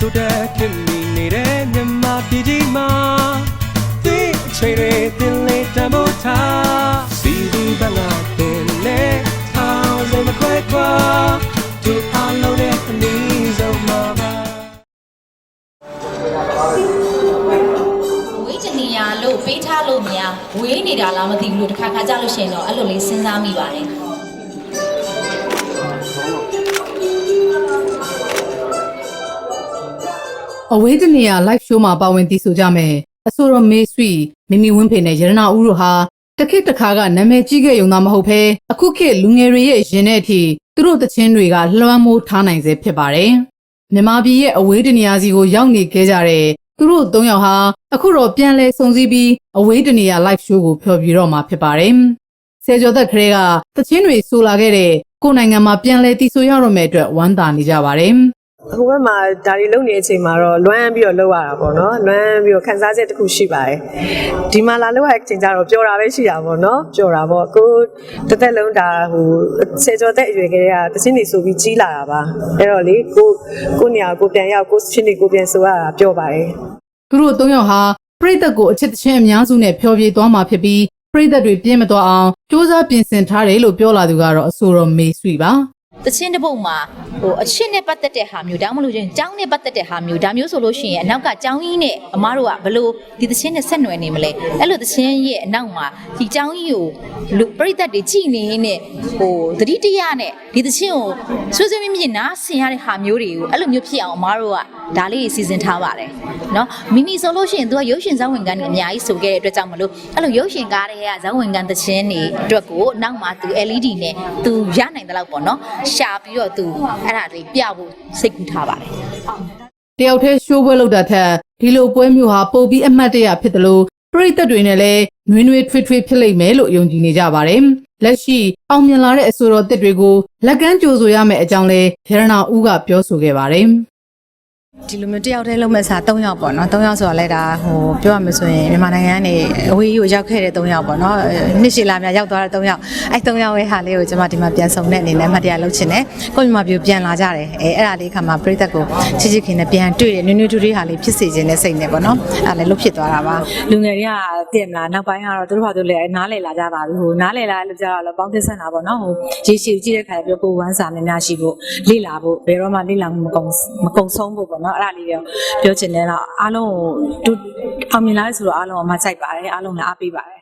တိုးတက်ခင်မီနေတဲ့မြန်မာပြည်ကြီးမှာဒီအချိန်တွေတင်လေးတမို့ထားစီဒီဘန်ကတင်နေထောင်စမခွဲခွာသူအလုံးနဲ့အနည်းဆုံးမှာပါဝေးချင်နေရလို့ပေးထားလို့များဝေးနေတာလားမသိဘူးလို့တစ်ခါခါကြလို့ရှိရင်တော့အဲ့လိုလေးစဉ်းစားမိပါတယ် အဝေးတနေရ live show မှာပါဝင်တည်ဆိုကြမယ်အဆိုတော်မေးဆွီမိမိဝင်းဖေနဲ့ရတနာဦးတို့ဟာတစ်ခေတ်တစ်ခါကနာမည်ကြီးခဲ့ရုံသာမဟုတ်ဘဲအခုခေတ်လူငယ်တွေရဲ့ရင်ထဲအထိသူတို့သချင်းတွေကလွှမ်းမိုးထားနိုင်စေဖြစ်ပါတယ်မြန်မာပြည်ရဲ့အဝေးတနေရစီကိုရောက်နေခဲ့ကြတဲ့သူတို့၃ယောက်ဟာအခုတော့ပြန်လဲစုံစည်းပြီးအဝေးတနေရ live show ကိုဖျော်ဖြေတော့မှာဖြစ်ပါတယ်ဆယ်ကျော်သက်ခရဲကသချင်းတွေဆိုလာခဲ့တဲ့ကိုယ်နိုင်ငံမှာပြန်လဲတည်ဆိုရတော့မယ့်အတွက်ဝမ်းသာနေကြပါတယ် အခုဘက်မှာဒါတွေလုံနေတဲ့အချိန်မှာတော့လွမ်းပြီးတော့လှုပ်ရတာပေါ့နော်လွမ်းပြီးတော့ခန်းစားချက်တစ်ခုရှိပါတယ်ဒီမှာလာလှုပ်ရတဲ့အချိန်ကျတော့ပျော်တာပဲရှိတာပေါ့နော်ပျော်တာပေါ့ကိုတစ်သက်လုံးဒါဟိုဆယ်ကျော်သက်အရွယ်ကလေးကတချင်းနေဆိုပြီးကြီးလာတာပါအဲ့တော့လေကိုကိုနေရာကိုပြန်ရောက်ကိုချင်းနေကိုပြန်ဆိုရတာပျော်ပါတယ်သူတို့သုံးယောက်ဟာပရိသတ်ကိုအချစ်တချင်းအများစုနဲ့ဖျော်ဖြေသွားမှာဖြစ်ပြီးပရိသတ်တွေပြင်းမသွားအောင်စ조사ပြင်ဆင်ထားတယ်လို့ပြောလာသူကတော့အဆိုတော်မေဆွီပါ တချင်းတစ်ပုတ်မှာဟိုအချစ်နဲ့ပတ်သက်တဲ့ဟာမျိုးဒါမှမဟုတ်ရင်ကျောင်းနဲ့ပတ်သက်တဲ့ဟာမျိုးဒါမျိုးဆိုလို့ရှိရင်အနောက်ကကျောင်းကြီးနဲ့အမားတို့ကဘလို့ဒီတချင်းနဲ့ဆက်နွယ်နေမလဲအဲ့လိုတချင်းရဲ့အနောက်မှာဒီကျောင်းကြီးကိုလူပြိသက်တွေကြည်နေနေဟိုသတိတရနဲ့ဒီတချင်းကိုဆွေးဆွေးမြင့်မြင့်နားဆင်ရတဲ့ဟာမျိုးတွေကိုအဲ့လိုမျိုးဖြစ်အောင်အမားတို့က ဒါလေးစီစဉ်ထားပါတယ်เนาะမိမိဆိုလို့ရှိရင်သူကရုပ်ရှင်ဇာဝင်ကန်တွေအများကြီးဆိုခဲ့တဲ့အတွက်ကြောင့်မလို့အဲ့လိုရုပ်ရှင်ကားတွေကဇာဝင်ကန်သချင်းတွေအတွက်ကိုနောက်မှသူ LED နဲ့သူရနိုင်တဲ့လောက်ပေါ့เนาะရှာပြီးတော့သူအဲ့ဒါလေးပြဖို့စိတ်ကူးထားပါတယ်တယောက်တည်းရှိုးပွဲလုပ်တာထက်ဒီလိုပွဲမျိုးဟာပုံပြီးအမှတ်တရဖြစ်တယ်လို့ပရိသတ်တွေနဲ့လည်းနှွေးနှွေးထွေးထွေးဖြစ်လိမ့်မယ်လို့ယုံကြည်နေကြပါတယ်။လက်ရှိအောင်မြင်လာတဲ့အဆိုတော်သစ်တွေကိုလက်ကမ်းကြိုဆိုရမယ်အကြောင်းလဲရတနာဦးကပြောဆိုခဲ့ပါတယ်။ ဒီလိုမျိုးတယောက်တည်းလုံးမဲ့စား၃ယောက်ပေါ့နော်၃ယောက်ဆိုတော့လဲဒါဟိုပြောရမယ်ဆိုရင်မြန်မာနိုင်ငံကနေအဝေးကြီးကိုရောက်ခဲ့တဲ့၃ယောက်ပေါ့နော်အဲနှစ်ရှည်လာများရောက်သွားတဲ့၃ယောက်အဲ၃ယောက်ရဲ့ဟာလေးကိုကျွန်မဒီမှာပြန်ဆောင်တဲ့အနေနဲ့မှတ်တရလုပ်ချင်တယ်ကိုယ့်မြန်မာပြည်ပြန်လာကြတယ်အဲအဲ့ဒါလေးခါမှာပြည်သက်ကိုချစ်ချစ်ခင်နဲ့ပြန်တွေ့တယ်နွေးနွေးထူးထူးဟာလေးဖြစ်စေခြင်းနဲ့စိတ်နဲ့ပေါ့နော်အဲ့ဒါလည်းလုပ်ဖြစ်သွားတာပါလူငယ်တွေကတည်မလားနောက်ပိုင်းကတော့သူတို့ဘာသူလဲနားလည်လာကြပါပြီဟိုနားလည်လာလို့ကြတော့ပေါင်းသစ်ဆန်တာပေါ့နော်ဟိုရေရှည်ကြည့်တဲ့ခါကျပြောကိုဝမ်းစာများများရှိဖို့လေ့လာဖို့ဘယ်တော့မှလေ့လာမှုမကုန်မကုန်ဆုံးဖို့ပေါ့နော်အဲ့ဒါလေးပြောပြောချင်တယ်တော့အားလုံးကိုတူအောင်မြင်လာဆိုတော့အားလုံးအမကြိုက်ပါတယ်အားလုံးလည်းအားပေးပါတယ်